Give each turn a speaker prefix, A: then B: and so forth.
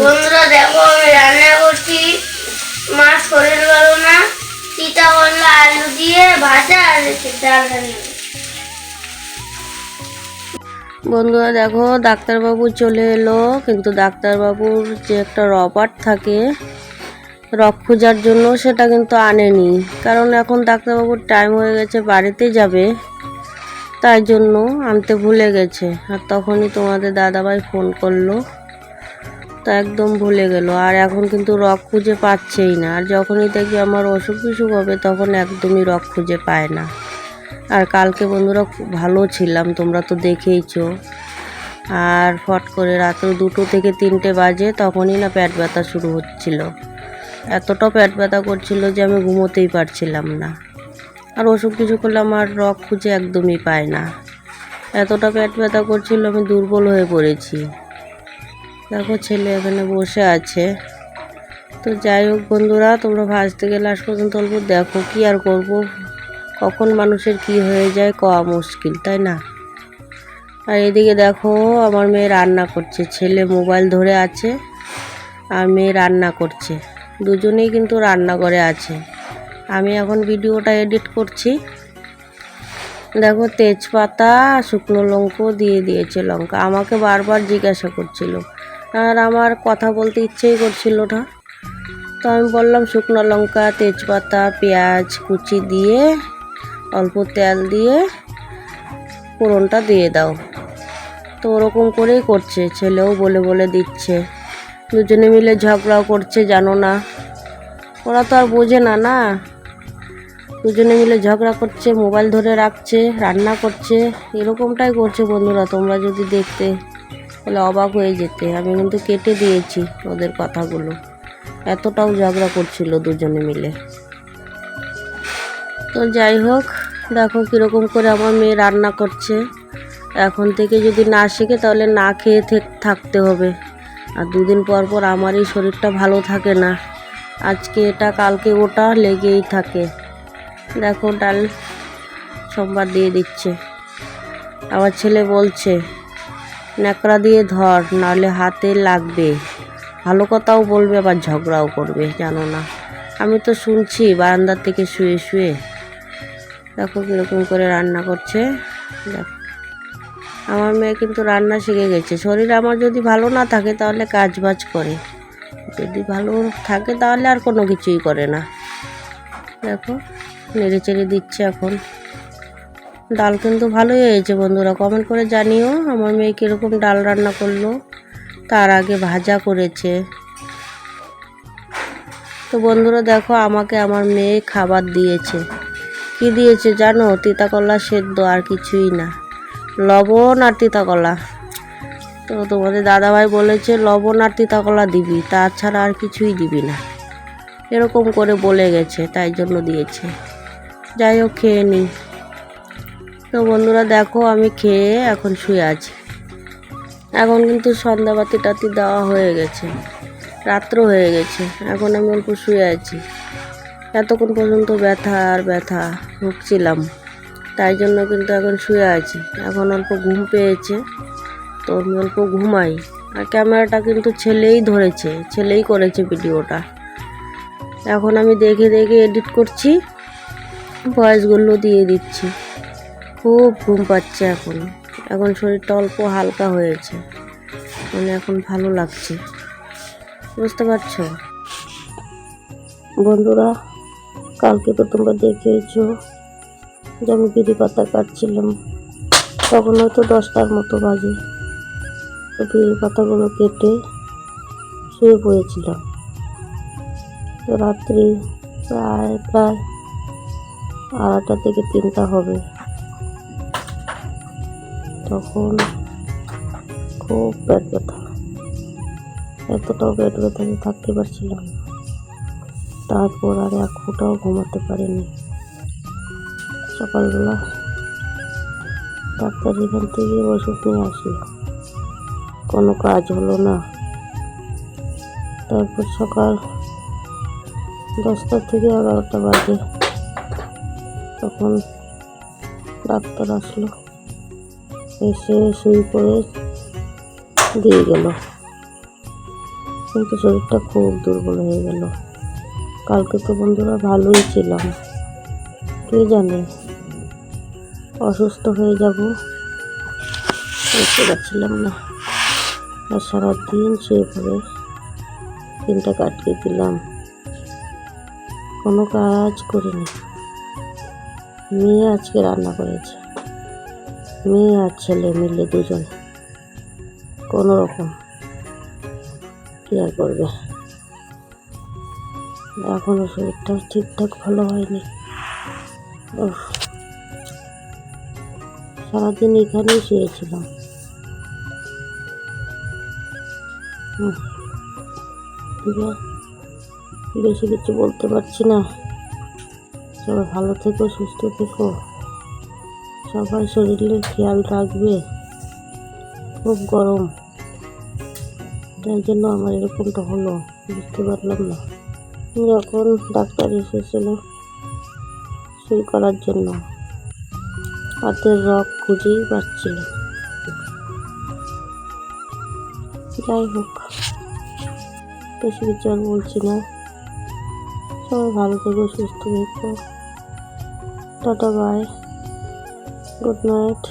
A: বন্ধুরা, দেখো, আমি রান্না করছি। মাছ শরীর ভালো না চিতা করলা আলু দিয়ে, ভাজা আর ডাল
B: বন্ধুরা, দেখো, ডাক্তারবাবু চলে এলো। কিন্তু ডাক্তারবাবুর যে একটা রবার থাকে, রক খোঁজার জন্য সেটা কিন্তু আনেনি। কারণ এখন ডাক্তারবাবুর টাইম হয়ে গেছে, বাড়িতে যাবে। তাই জন্য আনতে ভুলে গেছে। আর তখনই তোমাদের দাদাভাই ফোন করল। তা একদম ভুলে গেল। আর এখন কিন্তু রক খুঁজে পাচ্ছেই না। আর যখনই দেখি আমার অসুখ বিসুখ হবে, তখন একদমই রক খুঁজে পায় না। আর কালকে বন্ধুরা ভালো ছিলাম, তোমরা তো দেখেইছো। আর ফট করে রাত্র দুটো থেকে তিনটে বাজে, তখনই না পেট ব্যথা শুরু হচ্ছিল। এতটা পেট ব্যথা করছিল যে আমি ঘুমোতেই পারছিলাম না। আর ওষুধ কিছু করলে আমার রক খুঁজে একদমই পায় না। এতটা পেট ব্যথা করছিল, আমি দুর্বল হয়ে পড়েছি। দেখো ছেলে এখানে বসে আছে। তো যাই হোক বন্ধুরা, তোমরা ভাজতে গেলে আজ পর্যন্ত অল্প দেখো কি আর করব। কখন মানুষের কি হয়ে যায়, কওয়া মুশকিল, তাই না? আর এদিকে দেখো, আমার মেয়ে রান্না করছে। ছেলে মোবাইল ধরে আছে আর মেয়ে রান্না করছে। দুজনেই কিন্তু রান্নাঘরে আছে। আমি এখন ভিডিওটা এডিট করছি। দেখো তেজপাতা, শুকনো লঙ্কা দিয়ে দিয়েছে লঙ্কা। আমাকে বারবার জিজ্ঞাসা করছিল আর আমার কথা বলতে ইচ্ছেই করছিল না। তো আমি বললাম, শুকনো লঙ্কা, তেজপাতা, পেঁয়াজ কুচি দিয়ে, অল্প তেল দিয়ে ফোড়নটা দিয়ে দাও। তো ওরকম করেই করছে, ছেলেও বলে বলে দিচ্ছে। দুজনে মিলে ঝগড়াও করছে, জানো না। ওরা তো আর বোঝে না না? দুজনে মিলে ঝগড়া করছে, মোবাইল ধরে রাখছে, রান্না করছে, এরকমটাই করছে বন্ধুরা, তোমরা যদি দেখতে। তাহলে অবাক হয়ে যেতে। আমি কিন্তু কেটে দিয়েছি ওদের কথাগুলো। এতটাও ঝগড়া করছিল দুজনে মিলে। তো যাই হোক, দেখো কীরকম করে আমার মেয়ে রান্না করছে। এখন থেকে যদি না শেখে তাহলে না খেয়ে থেক- থাকতে হবে। আর দুদিন পর পর আমারই শরীরটা ভালো থাকে না। আজকে এটা, কালকে ওটা লেগেই থাকে। দেখো ডাল সোমবার দিয়ে দিচ্ছে। আমার ছেলে বলছে ন্যাকড়া দিয়ে ধর, নাহলে হাতে লাগবে। ভালো কথাও বলবে, আবার ঝগড়াও করবে, জানো না। আমি তো শুনছি, বারান্দার থেকে শুয়ে শুয়ে। দেখো কীরকম করে রান্না করছে। দেখো, আমার মেয়ে কিন্তু রান্না শিখে গেছে। শরীর আমার যদি ভালো না থাকে, তাহলে কাজ বাজ করে। যদি ভালো থাকে, তাহলে আর কোনো কিছুই করে না। দেখো, নেড়ে চেড়ে দিচ্ছে এখন। ডাল কিন্তু ভালোই হয়েছে বন্ধুরা। কমেন্ট করে জানিও আমার মেয়ে কীরকম ডাল রান্না করল। তার আগে ভাজা করেছে। তো বন্ধুরা দেখো, আমাকে আমার মেয়ে খাবার দিয়েছে। কি দিয়েছে জানো? তিতাকলা সেদ্ধ আর কিছুই না। লবণ আর তিতাকলা। তো তোমাদের দাদাভাই বলেছে, লবণ আর তিতাকলা দিবি, তাছাড়া আর কিছুই দিবি না। এরকম করে বলে গেছে, তাই জন্য দিয়েছে। যাই হোক, খেয়ে নিই। তো বন্ধুরা দেখো, আমি খেয়ে এখন শুয়ে আছি। এখন কিন্তু সন্ধ্যাবাতি টাতি দেওয়া হয়ে গেছে। রাত্র হয়ে গেছে। এখন আমি অল্প শুয়ে আছি। এতক্ষণ পর্যন্ত ব্যথা আর ব্যথা ভুগছিলাম। তাই জন্য কিন্তু এখন শুয়ে আছি। এখন অল্প ঘুম পেয়েছে, তো আমি অল্প ঘুমাই। আর ক্যামেরাটা কিন্তু ছেলেই ধরেছে, ছেলেই করেছে ভিডিওটা। এখন আমি দেখে দেখে এডিট করছি, ভয়েসগুলো দিয়ে দিচ্ছি। খুব ঘুম পাচ্ছে এখন। এখন শরীরটা অল্প হালকা হয়েছে। মানে এখন ভালো লাগছে। বুঝতে পারছ? বন্ধুরা, কালকে তো তোমরা দেখেইছো যে আমি বিড়ি পাতা কাটছিলাম। তখন হয়তো দশটার মতো বাজে। তো বিড়ি পাতাগুলো কেটে শুয়ে পড়েছিলাম। তো রাত্রি প্রায় প্রায় আড়াইটা থেকে তিনটা হবে। তখন খুব পেট ব্যথা এতটাও পেট ব্যথা যে থাকতে পারছিলাম তারপর আর এক ফোঁটাও ঘুমাতে পারিনি। সকালবেলা ডাক্তার এখান থেকে ওষুধ নিয়ে আসলো কোনো কাজ হলো না। তারপর সকাল দশটা থেকে এগারোটা বাজে। তখন ডাক্তার আসলো। এসে শুই করে দিয়ে গেল। কিন্তু শরীরটা খুব দুর্বল হয়ে গেল। কালকে তো বন্ধুরা ভালোই ছিলাম। কে জানে? অসুস্থ হয়ে যাব। বুঝতে পারছিলাম না। আর সারাদিন শুয়ে পড়ে দিনটা কাটিয়ে দিলাম। কোনো কাজ করিনি। মেয়ে আজকে রান্না করেছে। মেয়ে আর ছেলে মিলে দুজন। কোনো রকম কি আর করবে? এখনও শরীরটা ঠিকঠাক ভালো হয়নি। সারাদিন এখানেই শুয়েছিলাম। বেশি কিছু বলতে পারছি না। সবাই ভালো থেকো, সুস্থ থেকো। সবাই শরীরের খেয়াল রাখবে। খুব গরম। তাই জন্য আমার এরকমটা হলো, বুঝতে পারলাম না। যখন ডাক্তার এসেছিল সই করার জন্য। হাতের রক খুঁজেই পাচ্ছিল যাই হোক, বেশি কিছু বলছি না। সবাই ভালো থেকো, সুস্থ থেকো। Tata bye good night